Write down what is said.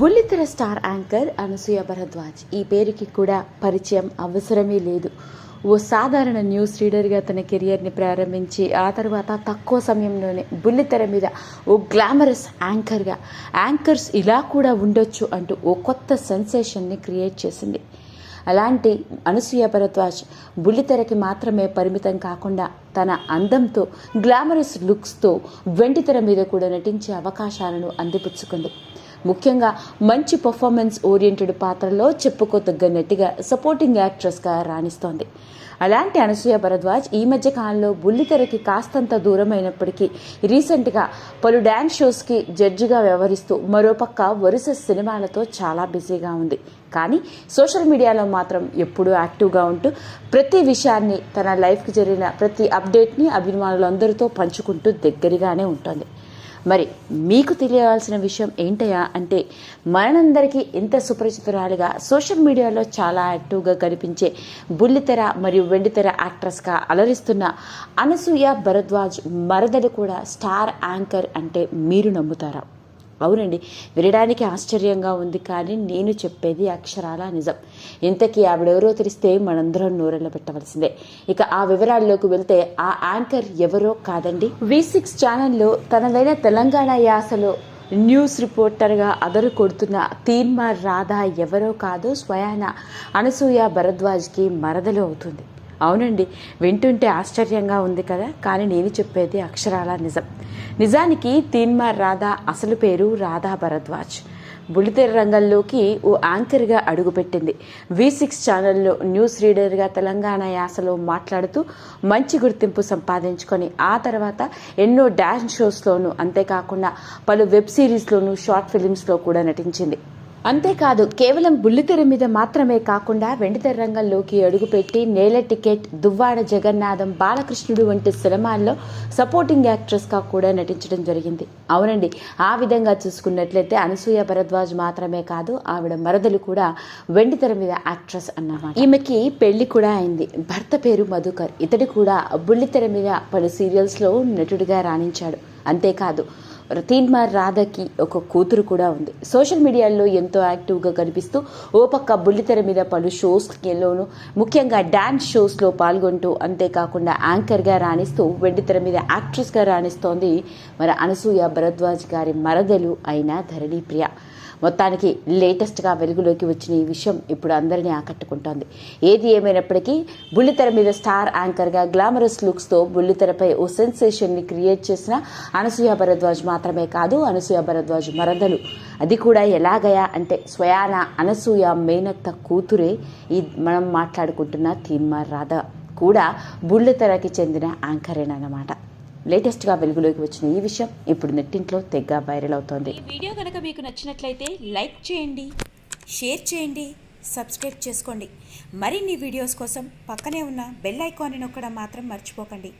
బుల్లితెర star anchor Anasuya Bharadwaj. ఈ పేరుకి కూడా పరిచయం అవసరమే లేదు. ఓ సాధారణ న్యూస్ రీడర్గా తన కెరియర్ని ప్రారంభించి ఆ తర్వాత తక్కువ సమయంలోనే బుల్లితెర మీద ఓ గ్లామరస్ యాంకర్గా యాంకర్స్ ఇలా కూడా ఉండొచ్చు అంటూ ఓ కొత్త సెన్సేషన్ని క్రియేట్ చేసింది. అలాంటి అనసూయ భరద్వాజ్ బుల్లితెరకి మాత్రమే పరిమితం కాకుండా తన అందంతో గ్లామరస్ లుక్స్తో వెండితెర మీద కూడా నటించే అవకాశాలను అందిపుచ్చుకుంది. ముఖ్యంగా మంచి పర్ఫార్మెన్స్ ఓరియంటెడ్ పాత్రలో చెప్పుకోదగ్గ నటిగా సపోర్టింగ్ యాక్ట్రెస్గా రాణిస్తోంది. అలాంటి అనసూయ భరద్వాజ్ ఈ మధ్య కాలంలో బుల్లితెరకి కాస్తంత దూరమైనప్పటికీ రీసెంట్గా పలు డ్యాన్స్ షోస్కి జడ్జిగా వ్యవహరిస్తూ మరోపక్క వరుస సినిమాలతో చాలా బిజీగా ఉంది. కానీ సోషల్ మీడియాలో మాత్రం ఎప్పుడూ యాక్టివ్గా ఉంటూ ప్రతి విషయాన్ని తన లైఫ్కి జరిగిన ప్రతి అప్డేట్ని అభిమానులందరితో పంచుకుంటూ దగ్గరగానే ఉంటుంది. మరి మీకు తెలియవలసిన విషయం ఏంటయ్యా అంటే మనందరికీ ఇంత సుపరిచితురాలుగా సోషల్ మీడియాలో చాలా యాక్టివ్గా కనిపించే బుల్లితెర మరియు వెండితెర యాక్ట్రెస్గా అలరిస్తున్న అనసూయ భరద్వాజ్ మరదలు కూడా స్టార్ యాంకర్ అంటే మీరు నమ్ముతారా? అవునండి వినడానికి ఆశ్చర్యంగా ఉంది కానీ నేను చెప్పేది అక్షరాల నిజం. ఇంతకీ ఆవిడెవరో తెలిస్తే మనందరం నూరెళ్ళ పెట్టవలసిందే. ఇక ఆ వివరాల్లోకి వెళ్తే ఆ యాంకర్ ఎవరో కాదండి? వి సిక్స్ ఛానల్లో తనదైన తెలంగాణ యాసలో న్యూస్ రిపోర్టర్గా అదరు కొడుతున్న తీన్మార్ రాధా ఎవరో కాదు స్వయాన అనసూయ భరద్వాజ్కి మరదలు అవుతుంది. అవునండి. వింటుంటే ఆశ్చర్యంగా ఉంది కదా? కానీ నేను చెప్పేది అక్షరాల నిజం. నిజానికి తీన్మార్ రాధా అసలు పేరు రాధా భరద్వాజ్. బుల్లితెర రంగంలోకి ఓ యాంకర్గా అడుగుపెట్టింది. వి సిక్స్ ఛానల్లో న్యూస్ రీడర్గా తెలంగాణ యాసలో మాట్లాడుతూ మంచి గుర్తింపు సంపాదించుకొని ఆ తర్వాత ఎన్నో డాన్స్ షోస్లోనూ అంతేకాకుండా పలు వెబ్ సిరీస్లోనూ షార్ట్ ఫిలిమ్స్లో కూడా నటించింది. అంతేకాదు కేవలం బుల్లితెర మీద మాత్రమే కాకుండా వెండితెర రంగంలోకి అడుగుపెట్టి నేల టికెట్ దువ్వాడ జగన్నాథం బాలకృష్ణుడు వంటి సినిమాల్లో సపోర్టింగ్ యాక్ట్రెస్గా కూడా నటించడం జరిగింది. అవునండి ఆ విధంగా చూసుకున్నట్లయితే అనసూయ భరద్వాజ్ మాత్రమే కాదు ఆవిడ మరదలు కూడా వెండితెర మీద యాక్ట్రెస్ అన్నమాట. ఈమెకి పెళ్ళి కూడా అయింది. భర్త పేరు మధుకర్. ఇతడు కూడా బుల్లితెర మీద పలు సీరియల్స్లో నటుడిగా రాణించాడు. అంతేకాదు తీన్మార్ రాధకి ఒక కూతురు కూడా ఉంది. సోషల్ మీడియాలో ఎంతో యాక్టివ్గా కనిపిస్తూ ఓ పక్క బుల్లితెర మీద పలు షోస్లోనూ ముఖ్యంగా డ్యాన్స్ షోస్లో పాల్గొంటూ అంతేకాకుండా యాంకర్గా రాణిస్తూ వెండితెర మీద యాక్ట్రెస్గా రాణిస్తోంది. మరి అనసూయ భరద్వాజ్ గారి మరదలు అయిన ధరణి ప్రియ. మొత్తానికి లేటెస్ట్గా వెలుగులోకి వచ్చిన ఈ విషయం ఇప్పుడు అందరినీ ఆకట్టుకుంటోంది. ఏది ఏమైనప్పటికీ బుల్లితెర మీద స్టార్ యాంకర్గా గ్లామరస్ లుక్స్తో బుల్లితెరపై ఓ సెన్సేషన్ని క్రియేట్ చేసిన అనసూయ భరద్వాజ్ మాత్రమే కాదు అనసూయ భరద్వాజ్ మరదలు. అది కూడా ఎలాగయా అంటే స్వయాన అనసూయ మేనత్త కూతురే ఈ మనం మాట్లాడుకుంటున్న తీన్మార్ రాధ. కూడా బుల్లితెరకి చెందిన యాంకరేనమాట లేటెస్ట్గా వెలుగులోకి వచ్చిన ఈ విషయం ఇప్పుడు నెట్టింట్లో తెగ్గ వైరల్ అవుతోంది. ఈ వీడియో కనుక మీకు నచ్చినట్లయితే లైక్ చేయండి షేర్ చేయండి సబ్స్క్రైబ్ చేసుకోండి. మరిన్ని వీడియోస్ కోసం పక్కనే ఉన్న బెల్ ఐకాన్ని నొక్కడం మాత్రం మర్చిపోకండి.